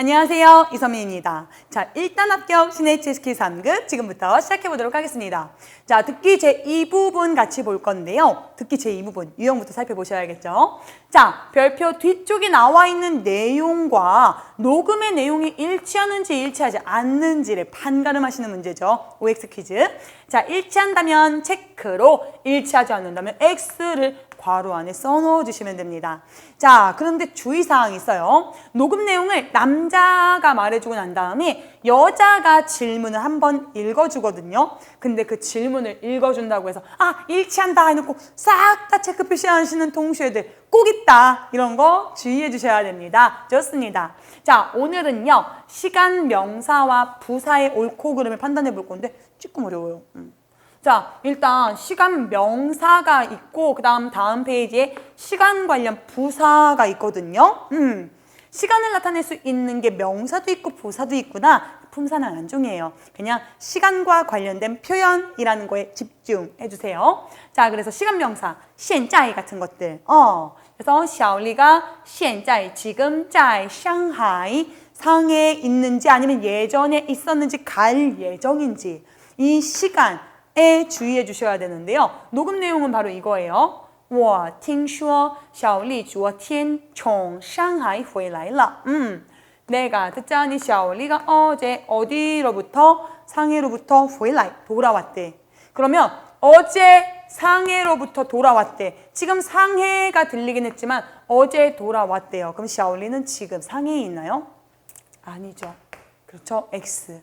안녕하세요. 이선미입니다. 자, 일단 합격 신의 체스키 3급 지금부터 시작해 보도록 하겠습니다. 자, 듣기 제 2부분 같이 볼 건데요. 듣기 제 2부분 유형부터 살펴보셔야겠죠. 자, 별표 뒤쪽에 나와 있는 내용과 녹음의 내용이 일치하는지 일치하지 않는지를 판가름하시는 문제죠. OX 퀴즈. 자, 일치한다면 체크로, 일치하지 않는다면 X를 괄호 안에 써넣어 주시면 됩니다. 자, 그런데 주의사항이 있어요. 녹음 내용을 남자가 말해주고 난 다음에 여자가 질문을 한번 읽어주거든요. 근데 그 질문을 읽어준다고 해서 아, 일치한다 해놓고 싹 다 체크 표시하시는 동시에들 꼭 있다. 이런 거 주의해 주셔야 됩니다. 좋습니다. 자, 오늘은요. 시간 명사와 부사의 옳고 그름을 판단해 볼 건데 조금 어려워요. 음. 자, 일단 시간 명사가 있고 그다음 다음 페이지에 시간 관련 부사가 있거든요. 음. 시간을 나타낼 수 있는 게 명사도 있고 부사도 있구나. 품사는 안 중요해요. 그냥 시간과 관련된 표현이라는 거에 집중해 주세요. 자, 그래서 시간 명사, 시엔짜이 같은 것들. 어. 그래서 샤오리가 시엔짜이, 지금 짜이, 상하이, 상해 있는지 아니면 예전에 있었는지 갈 예정인지 이 시간 에 주의해 주셔야 되는데요. 녹음 내용은 바로 이거예요. 我听说小丽昨天从上海回来了. 음, 내가 듣자니 小丽가 어제 어디로부터 상해로부터 回来 돌아왔대. 그러면 어제 상해로부터 돌아왔대. 지금 상해가 들리긴 했지만 어제 돌아왔대요. 그럼 小丽는 지금 상해에 있나요? 아니죠. 그렇죠. X.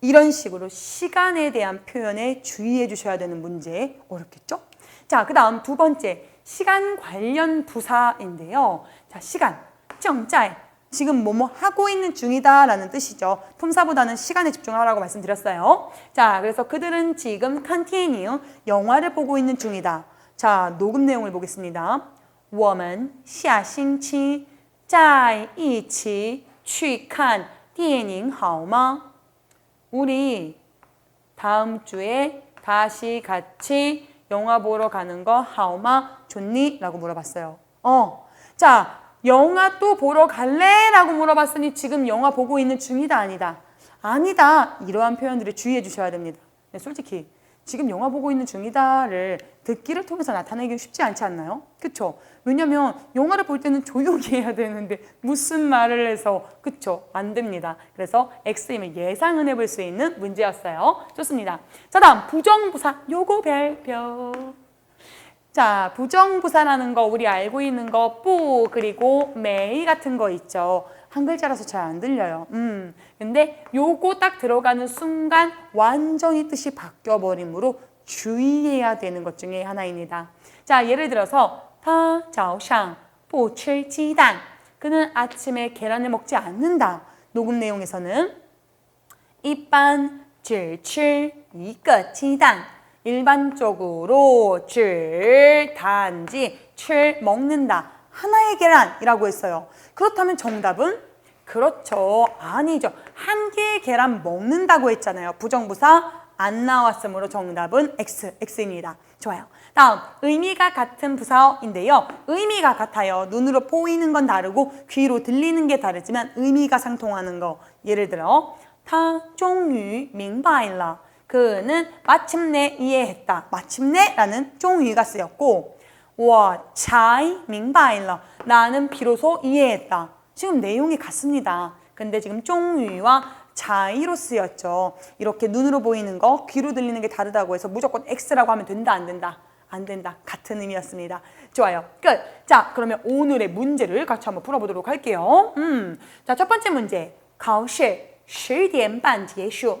이런 식으로 시간에 대한 표현에 주의해 주셔야 되는 문제 어렵겠죠? 자, 그 다음 두 번째 시간 관련 부사인데요. 자, 시간, 正在 지금 뭐뭐 하고 있는 중이다라는 뜻이죠. 품사보다는 시간에 집중하라고 말씀드렸어요. 자, 그래서 그들은 지금 continue 영화를 보고 있는 중이다. 자, 녹음 내용을 보겠습니다. 我们下星期在一起去看电影好吗？ 우리 다음 주에 다시 같이 영화 보러 가는 거 하오마 좋니? 라고 물어봤어요. 어. 자, 영화 또 보러 갈래? 라고 물어봤으니 지금 영화 보고 있는 중이다 아니다. 아니다. 이러한 표현들을 주의해 주셔야 됩니다. 네, 솔직히 지금 영화 보고 있는 중이다를 듣기를 통해서 나타내기 쉽지 않지 않나요? 그쵸? 왜냐면 영화를 볼 때는 조용히 해야 되는데 무슨 말을 해서 그쵸? 안 됩니다. 그래서 X임을 예상은 해볼 수 있는 문제였어요. 좋습니다. 자 다음 부정부사 요거 별표 자, 부정부산하는 거 우리 알고 있는 거 뿌, 그리고 매일 같은 거 있죠. 한 글자라서 잘 안 들려요. 음. 근데 요거 딱 들어가는 순간 완전히 뜻이 바뀌어버림으로 주의해야 되는 것 중에 하나입니다. 자, 예를 들어서 타, 자오샹, 보칠, 지단. 그는 아침에 계란을 먹지 않는다. 녹음 내용에서는 이빤, 질칠, 이끝, 지단 일반적으로 줄, 단지, 줄 먹는다. 하나의 계란이라고 했어요. 그렇다면 정답은? 그렇죠. 아니죠. 한 개의 계란 먹는다고 했잖아요. 부정부사 안 나왔으므로 정답은 X, X입니다. 좋아요. 다음, 의미가 같은 부사어인데요. 의미가 같아요. 눈으로 보이는 건 다르고 귀로 들리는 게 다르지만 의미가 상통하는 거. 예를 들어, 타 종유 밍바일라. 그는 마침내 이해했다. 마침내라는 终于가 쓰였고 我才明白了. 나는 비로소 이해했다. 지금 내용이 같습니다. 근데 지금 终于와 자이로 쓰였죠. 이렇게 눈으로 보이는 거, 귀로 들리는 게 다르다고 해서 무조건 X라고 하면 된다, 안 된다? 안 된다. 같은 의미였습니다. 좋아요. 끝. 자, 그러면 오늘의 문제를 같이 한번 풀어보도록 할게요. 음. 자, 첫 번째 문제. 考试10点半结束.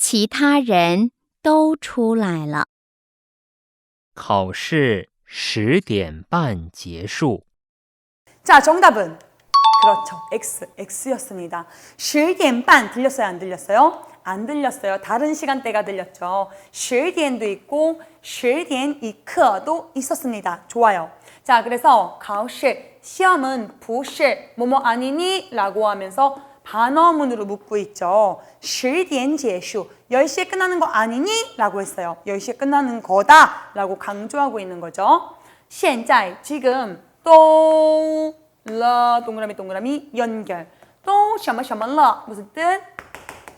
其他人都出来了。考试十点半结束。 자, 정답은 그렇죠. X, X였습니다. 10点半 들렸어요? 안 들렸어요? 안 들렸어요. 다른 시간대가 들렸죠. 10点도 있고 10点 이크도 있었습니다. 좋아요. 자, 그래서 考试 시험은 不是 뭐뭐 아니니? 라고 하면서 반어문으로 묻고 있죠. 10点 结束 10시에 끝나는 거 아니니? 라고 했어요. 10시에 끝나는 거다 라고 강조하고 있는 거죠. 现在 지금 또 러 동그라미 동그라미 연결 또 셔머 셔머 러 무슨 뜻?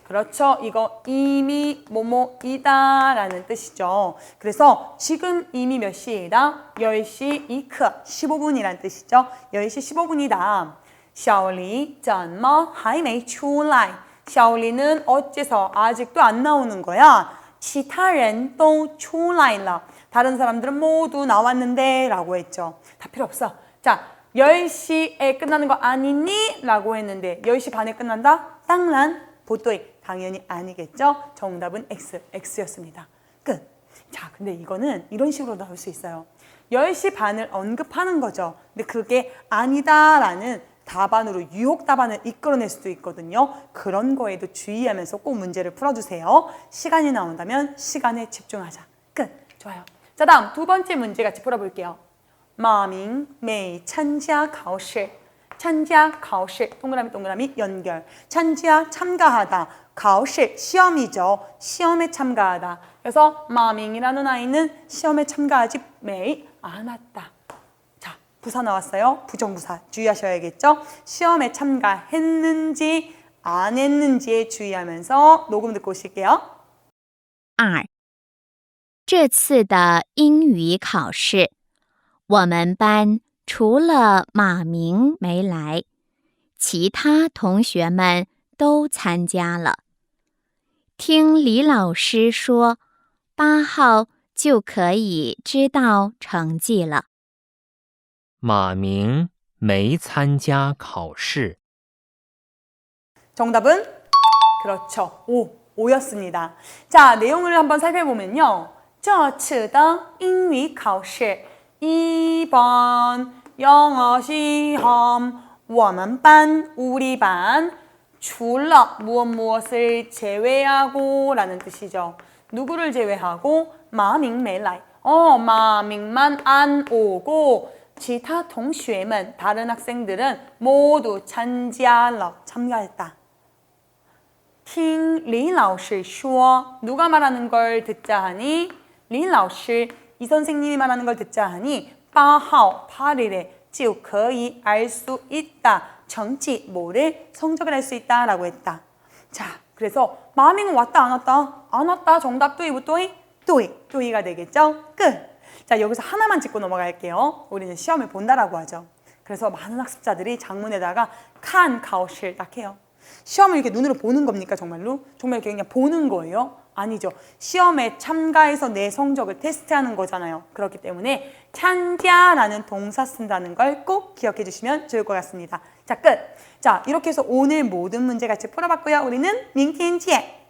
그렇죠. 이거 이미 뭐뭐이다 라는 뜻이죠. 그래서 지금 이미 몇 시이다? 10시 이크 15분이란 뜻이죠. 10시 15분이다. 샤오리 짠마 하이메이 출라이 샤오리는 어째서 아직도 안 나오는 거야? 치타렌 또 출라이라 다른 사람들은 모두 나왔는데 라고 했죠 다 필요 없어 자 10시에 끝나는 거 아니니? 라고 했는데 10시 반에 끝난다? 땅란 보또이 당연히 아니겠죠? 정답은 X, X였습니다 끝 자, 근데 이거는 이런 식으로 나올 수 있어요. 10시 반을 언급하는 거죠. 근데 그게 아니다라는 답안으로 유혹 답안을 이끌어낼 수도 있거든요. 그런 거에도 주의하면서 꼭 문제를 풀어주세요. 시간이 나온다면 시간에 집중하자. 끝. 좋아요. 자 다음 두 번째 문제 같이 풀어볼게요. 마밍 메이 찬지아 가오시 찬지아 가오시 동그라미 동그라미 연결 찬지아 참가하다 가오시 시험이죠. 시험에 참가하다. 그래서 마밍이라는 아이는 시험에 참가하지 메이 않았다. 부사 나왔어요 부정부사 주의하셔야겠죠 시험에 참가했는지 안 했는지에 주의하면서 녹음 듣고 오실게요 二，这次的英语考试，我们班除了马明没来，其他同学们都参加了。听李老师说，八号就可以知道成绩了。 马明没参加考试。 정답은 그렇죠. 오, 오였습니다. 자, 내용을 한번 살펴보면요. 这次的英语考试 2번 영어 시험 我们班 우리 반 除了 무엇 무엇을 제외하고 라는 뜻이죠. 누구를 제외하고 마밍 메라이 어, 마밍만 안 오고 其他同学们 다른 학생들은 모두 참가了 참가했다. 听李老师说 누가 말하는 걸 듣자 하니 李老师 이 선생님이 말하는 걸 듣자 하니 8号 8일에 就可以 알 수 있다. 정치 뭐를 성적을 알 수 있다라고 했다. 자, 그래서 마밍은 왔다 안 왔다? 안 왔다. 정답 또이 또이 또이 또이가 되겠죠? 끝. 자, 여기서 하나만 짚고 넘어갈게요. 우리는 시험을 본다라고 하죠. 그래서 많은 학습자들이 장문에다가 칸, 가오실 딱 해요. 시험을 이렇게 눈으로 보는 겁니까, 정말로? 정말 이렇게 그냥 보는 거예요? 아니죠. 시험에 참가해서 내 성적을 테스트하는 거잖아요. 그렇기 때문에 찬자라는 동사 쓴다는 걸 꼭 기억해 주시면 좋을 것 같습니다. 자, 끝! 자, 이렇게 해서 오늘 모든 문제 같이 풀어봤고요. 우리는 민티엔지에